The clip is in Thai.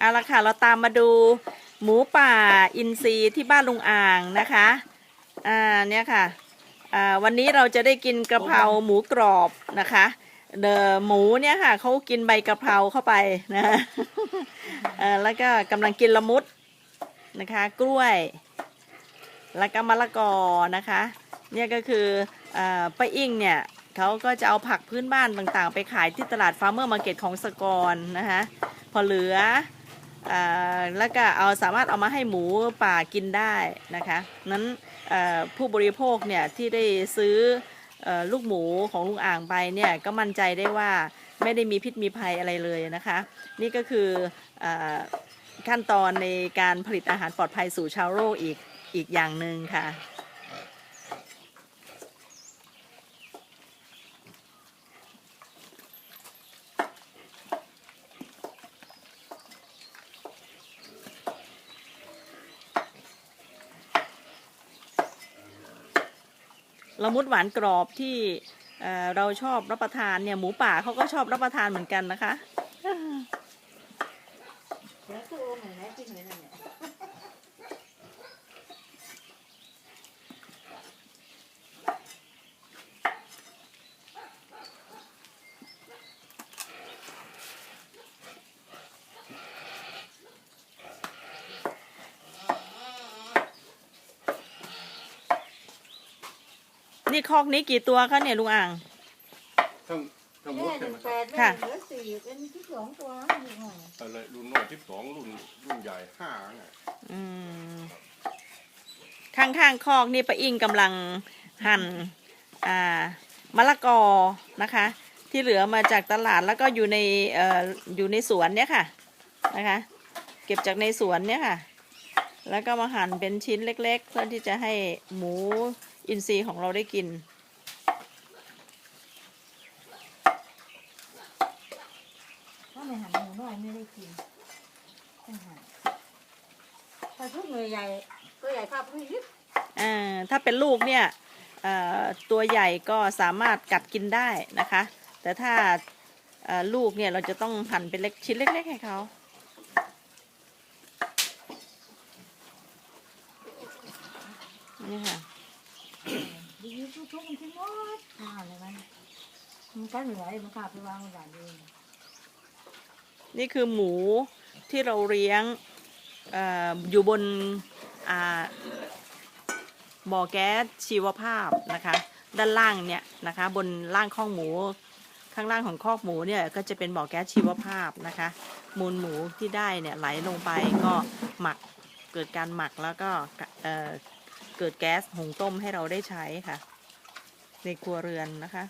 เอาละค่ะ เราตามมาดูหมูป่าอินทรีที่บ้านลุงอ่างนะคะ อ่าเนี่ยค่ะ อ่าวันนี้เราจะได้กินกระเพราหมูกรอบนะคะเดอหมูเนี่ยค่ะเขากินใบกระเพราเข้าไปนะเอ่อแล้วก็กำลังกินละมุดนะคะ กล้วย แล้วก็มะละกอนะคะ เนี่ยก็คือเอ่อป้าอิ่งเนี่ยเขาก็จะเอาผักพื้นบ้านต่างๆ ไปขายที่ตลาดฟาร์มเมอร์มาร์เก็ตของสกรนะคะพอเหลือเออ แล้วก็เอาสามารถเอามาให้หมูป่ากินได้นะคะนั้นผู้บริโภคเนี่ยที่ได้ซื้ออลูกหมูของลุงอ่างไปเนี่ยก็มั่นใจได้ว่าไม่ได้มีพิษมีภัยอะไรเลยนะคะ นี่ก็คืออขั้นตอนในการผลิตอาหารปลอดภัยสู่ชาวโลกอีกอีกอย่างหนึ่งค่ะ ละมุดหวานกรอบที่เเราชอบรับประทานเนี่ยหมูป่าเขาก็ชอบรับประทานเหมือนกันนะคะ แล้วตัวไหนไหนที่เหนนั่นเนี่ย นี่คอกนี้กี่ตัวคะเนี่ยลุงอ่าง ทั้งทั้งหมแม่ดหใช่นึ่ไหงมแปดค่ะแม่เหลือสี่เป็นที่สองตัวอยู่หน่อยอะไรรุ่นน้อยที่สองรุ่นรุ่นใหญ่ห้าไงอืมข้างๆคอกนี่ป้าอิงกำลังหั่นอ่ามะละกอนะคะ ที่เหลือมาจากตลาดแล้วก็อยู่ในเอ่ออยู่ในสวนเนี่ยค่ะนะคะ เก็บจากในสวนเนี่ยค่ะ แล้วก็มาหั่นเป็นชิ้นเล็ก ๆ เพื่อที่จะให้หมูอินทรีย์ของเราได้กิน ถ้าไม่หั่นหมูน้อยไม่ได้กินต้องหั่นถ้าทุกหน่วยใหญ่ตัวใหญ่ภาพพื้นยิบอ่าถ้าเป็นลูกเนี่ยเอ่อตัวใหญ่ก็สามารถกัดกินได้นะคะ แต่ถ้าเอ่อลูกเนี่ยเราจะต้องหั่นเป็นเล็กชิ้นเล็ก ๆ ให้เขา นี่ค่ะดีทุกทุกมันที่หมดอ่าเลยมันมันก็เหนื่อยมันขาดไปวางอย่างเดียนี่คือหมูที่เราเลี้ยงเอออยู่บนอ่าบ่อแก๊สชีวภาพนะคะ ด้านล่างเนี่ยนะคะบนล่างข้องหมู ข้างล่างของคอกหมูเนี่ยก็จะเป็นบ่อแก๊สชีวภาพนะคะ มูลหมูที่ได้เนี่ยไหลลงไปก็หมักเกิดการหมักแล้วก็เอ่อ เกิดแก๊สหุงต้มให้เราได้ใช้ค่ะ ในครัวเรือนนะคะ